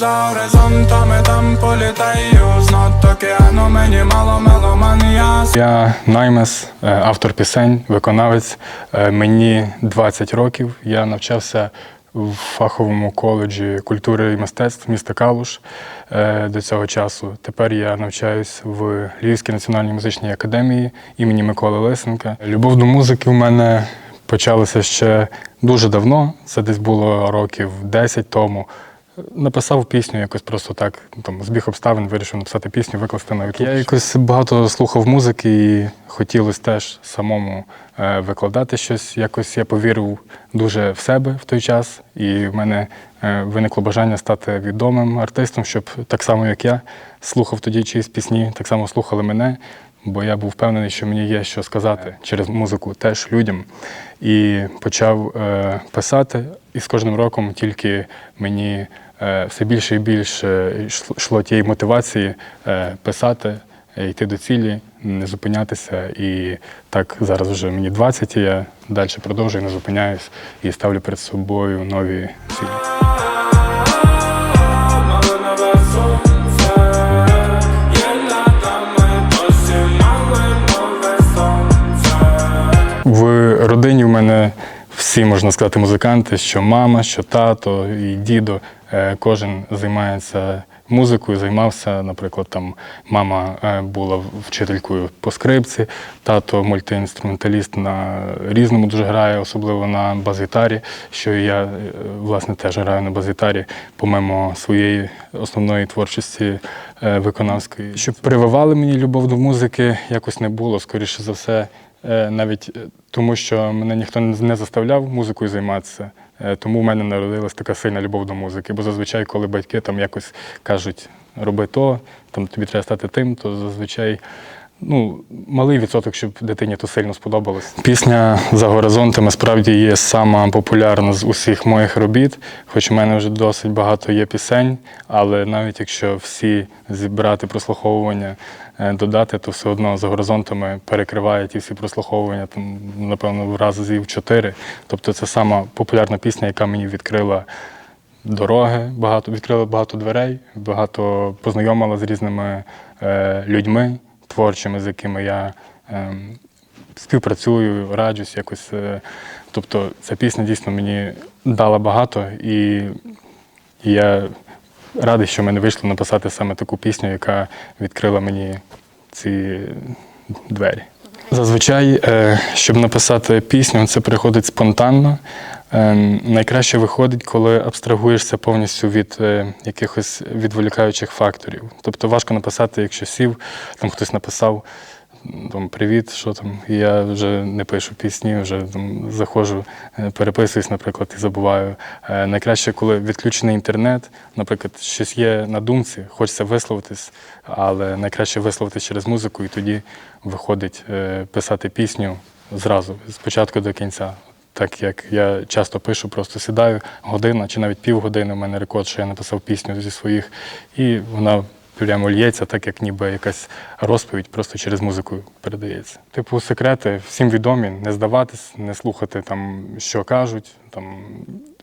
За горизонтами там політаю, з над океану мені мало меломанія. Я Наймес, е, автор пісень, виконавець. Е, Мені 20 років. Я навчався в фаховому коледжі культури і мистецтв міста Калуш е, до цього часу. Тепер я навчаюсь в Львівській національній музичній академії імені Миколи Лисенка. Любов до музики у мене почалася ще дуже давно. Це десь було років 10 тому. Написав пісню якось просто так, там збіг обставин, вирішив написати пісню, викласти на YouTube. Я якось багато слухав музики і хотілося теж самому е, викладати щось. Якось я повірив дуже в себе в той час, і в мене е, виникло бажання стати відомим артистом, щоб так само, як я, слухав тоді чиїсь пісні, так само слухали мене. Бо я був впевнений, що мені є що сказати через музику теж людям. І почав е, писати, і з кожним роком тільки мені все більше і більше йшло- тієї мотивації е, писати, е, йти до цілі, не зупинятися. І так зараз вже мені 20, і я далі продовжую, не зупиняюсь і ставлю перед собою нові цілі. В родині в мене всі, можна сказати, музиканти, що мама, що тато і дідо. Е, Кожен займається музикою, займався. Наприклад, там мама е, була вчителькою по скрипці, тато мультиінструменталіст на різному дуже грає, особливо на бас-гітарі, що і я е, власне теж граю на бас-гітарі, помимо своєї основної творчості виконавської. Щоб прививали мені любов до музики, якось не було. Скоріше за все, навіть е, тому, що мене ніхто не заставляв музикою займатися. Е, Тому в мене народилась така сильна любов до музики. Бо зазвичай, коли батьки там якось кажуть, роби то, там тобі треба стати тим, то зазвичай ну, малий відсоток, щоб дитині то сильно сподобалось. Пісня за горизонтами справді є сама популярна з усіх моїх робіт, хоч у мене вже досить багато є пісень, але навіть якщо всі зібрати прослуховування, е, додати, то все одно за горизонтами перекриває ті всі прослуховування, там, напевно, в разів чотири. Тобто це сама популярна пісня, яка мені відкрила дороги, багато відкрила багато дверей, багато познайомила з різними е, людьми творчими, з якими я ем, співпрацюю, раджусь якось. Е, тобто ця пісня дійсно мені дала багато, і, і я радий, що в мене вийшло написати саме таку пісню, яка відкрила мені ці двері. Зазвичай, е, щоб написати пісню, це приходить спонтанно. Е, Найкраще виходить, коли абстрагуєшся повністю від е, якихось відволікаючих факторів. Тобто важко написати, якщо сів, там хтось написав там, привіт, що там, я вже не пишу пісні, вже там заходжу, е, переписуюсь, наприклад, і забуваю. Е, Найкраще, коли відключений інтернет, наприклад, щось є на думці, хочеться висловитись, але найкраще висловитись через музику, і тоді виходить е, писати пісню зразу, з початку до кінця. Так як я часто пишу, просто сідаю година чи навіть півгодини. У мене рекорд, що я написав пісню зі своїх, і вона прямо лється, так як ніби якась розповідь просто через музику передається. Типу, секрети всім відомі, не здаватись, не слухати там, що кажуть. Там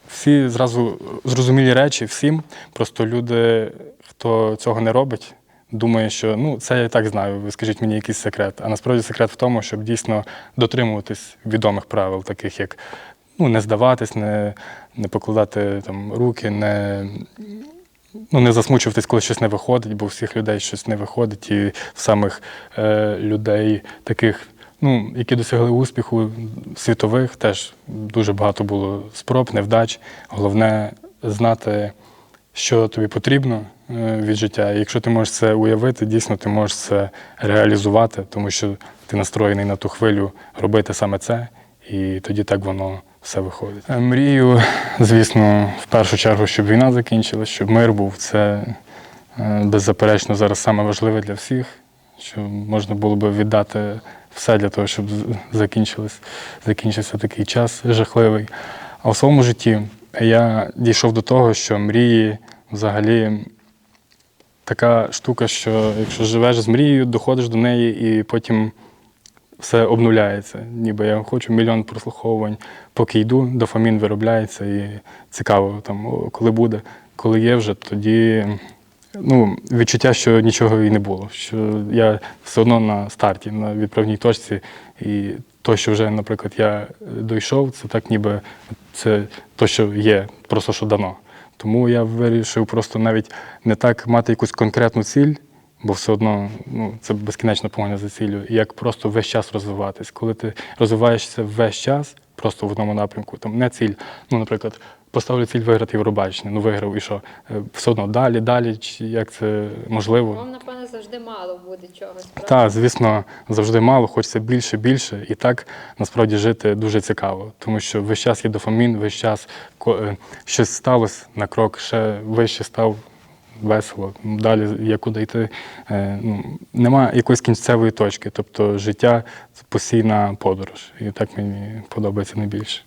всі зразу зрозумілі речі всім. Просто люди, хто цього не робить, думає, що ну це я і так знаю. Ви скажіть мені якийсь секрет. А насправді секрет в тому, щоб дійсно дотримуватись відомих правил, таких як ну, не здаватись, не, не покладати там руки, не ну, не засмучуватись, коли щось не виходить, бо у всіх людей щось не виходить, і в самих е, людей таких, ну, які досягли успіху світових, теж дуже багато було спроб, невдач. Головне знати, що тобі потрібно від життя. І якщо ти можеш це уявити, дійсно ти можеш це реалізувати, тому що ти настроєний на ту хвилю робити саме це, і тоді так воно все виходить. Е, Мрію, звісно, в першу чергу, щоб війна закінчилась, щоб мир був. Це е, беззаперечно зараз саме важливе для всіх, що можна було би віддати все для того, щоб закінчився такий час жахливий. А в своєму житті я дійшов до того, що мрії взагалі така штука, що якщо живеш з мрією, доходиш до неї і потім все обнуляється. Ніби я хочу мільйон прослуховувань, поки йду, дофамін виробляється і цікаво, там, коли буде. коли є вже, тоді ну, відчуття, що нічого і не було. Що я все одно на старті, на відправній точці. І то, що вже, наприклад, я дійшов, це так ніби це то, що є, просто що дано. Тому я вирішив просто навіть не так мати якусь конкретну ціль, бо все одно ну, це безкінечна погоня за ціллю, як просто весь час розвиватись. Коли ти розвиваєшся весь час, просто в одному напрямку, там не ціль, ну, наприклад, поставлю ціль виграти Євробачення, ну виграв і що? Е, Все одно далі, далі, чи як це можливо. Вам, напевно, завжди мало буде чогось. правда? Так, звісно, завжди мало, хочеться більше, більше. І так насправді жити дуже цікаво, тому що весь час є дофамін, весь час е, щось сталося на крок, ще вище став весело. Далі є куди йти. Е, Ну, немає якоїсь кінцевої точки. Тобто життя це постійна подорож. І так мені подобається найбільше.